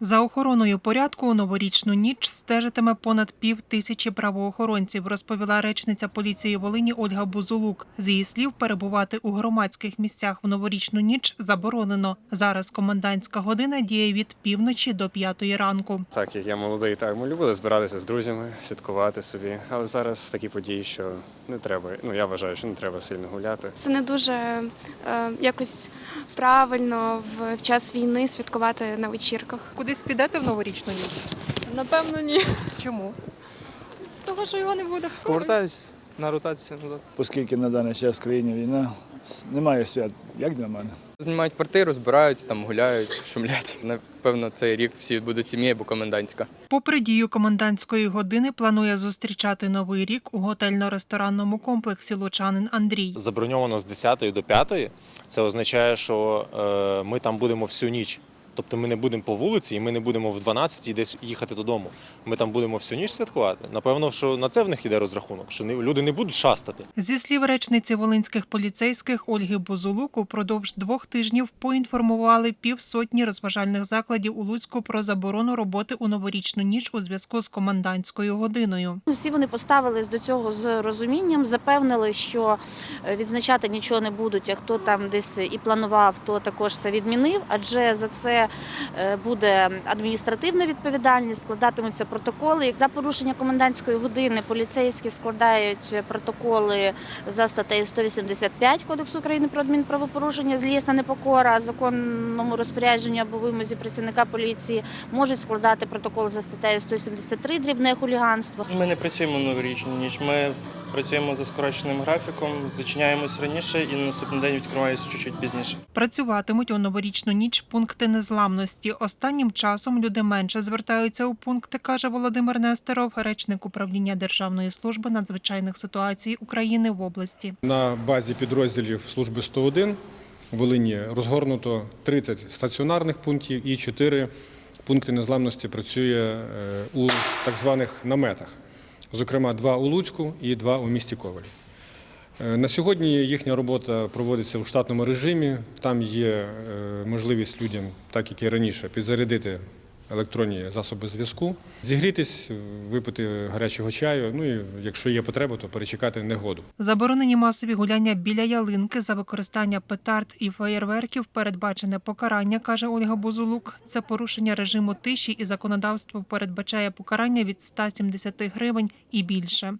За охороною порядку у новорічну ніч стежитиме понад пів тисячі правоохоронців, розповіла речниця поліції Волині Ольга Бузулук. З її слів, перебувати у громадських місцях в новорічну ніч заборонено. Зараз комендантська година діє від півночі до п'ятої ранку. Так як я молодий, так ми любили збиратися з друзями, святкувати собі. Але зараз такі події, що не треба. Ну я вважаю, що не треба сильно гуляти. Це не дуже е, якось правильно в, час війни святкувати на вечірках. Кудись підете в новорічну ніч? Напевно, ні. Чому? Того, що його не буде. Повертаюсь на ротацію. ну, оскільки на даний час в країні війна, немає свят, як для мене. Знімають квартиру, збираються, там гуляють, шумлять. Напевно, цей рік всі будуть сім'єю, бо комендантська. Попри дію комендантської години, планує зустрічати новий рік у готельно-ресторанному комплексі Лучанин Андрій. заброньовано з 10 до 5, це означає, що е, ми там будемо всю ніч. Тобто ми не будемо по вулиці і ми не будемо в 12 десь їхати додому. Ми там будемо всю ніч святкувати. Напевно, що на це в них іде розрахунок, що не- люди не будуть шастати. Зі слів речниці волинських поліцейських Ольги Бузулук, упродовж двох тижнів поінформували півсотні розважальних закладів у Луцьку про заборону роботи у новорічну ніч у зв'язку з комендантською годиною. Всі вони поставились до цього з розумінням, запевнили, що е, відзначати нічого не будуть. А хто там десь і планував, то також це відмінив. Адже за це е, буде адміністративна відповідальність, складатимуться протоколи. За порушення комендантської години поліцейські складають протоколи за статтею 185 Кодексу України про адмінправопорушення, злісна непокора, законному розпорядженню або вимозі працівника поліції можуть складати протокол за статтею 173 дрібне хуліганство. Ми не працюємо в новорічну ніч. Ми працюємо за скороченим графіком, зачиняємось раніше і на наступний день відкриваємося чуть-чуть пізніше. Працюватимуть у новорічну ніч пункти незламності. Останнім часом люди менше звертаються у пункти, каже Володимир Нестеров, речник управління Державної служби надзвичайних ситуацій України в області. На базі підрозділів служби 101 в Волині розгорнуто 30 стаціонарних пунктів і 4 пункти незламності працює е, у так званих наметах. Зокрема, два у Луцьку і два у місті Ковалі. Е, На сьогодні їхня робота проводиться у штатному режимі. Там є е, можливість людям, так як і раніше, підзарядити електронні засоби зв'язку, зігрітись, випити гарячого чаю. Ну і якщо є потреба, то перечекати негоду. Заборонені масові гуляння біля ялинки за використання петард і феєрверків передбачене покарання, каже Ольга Бузулук. Це порушення режиму тиші і законодавство передбачає покарання від 170 гривень і більше.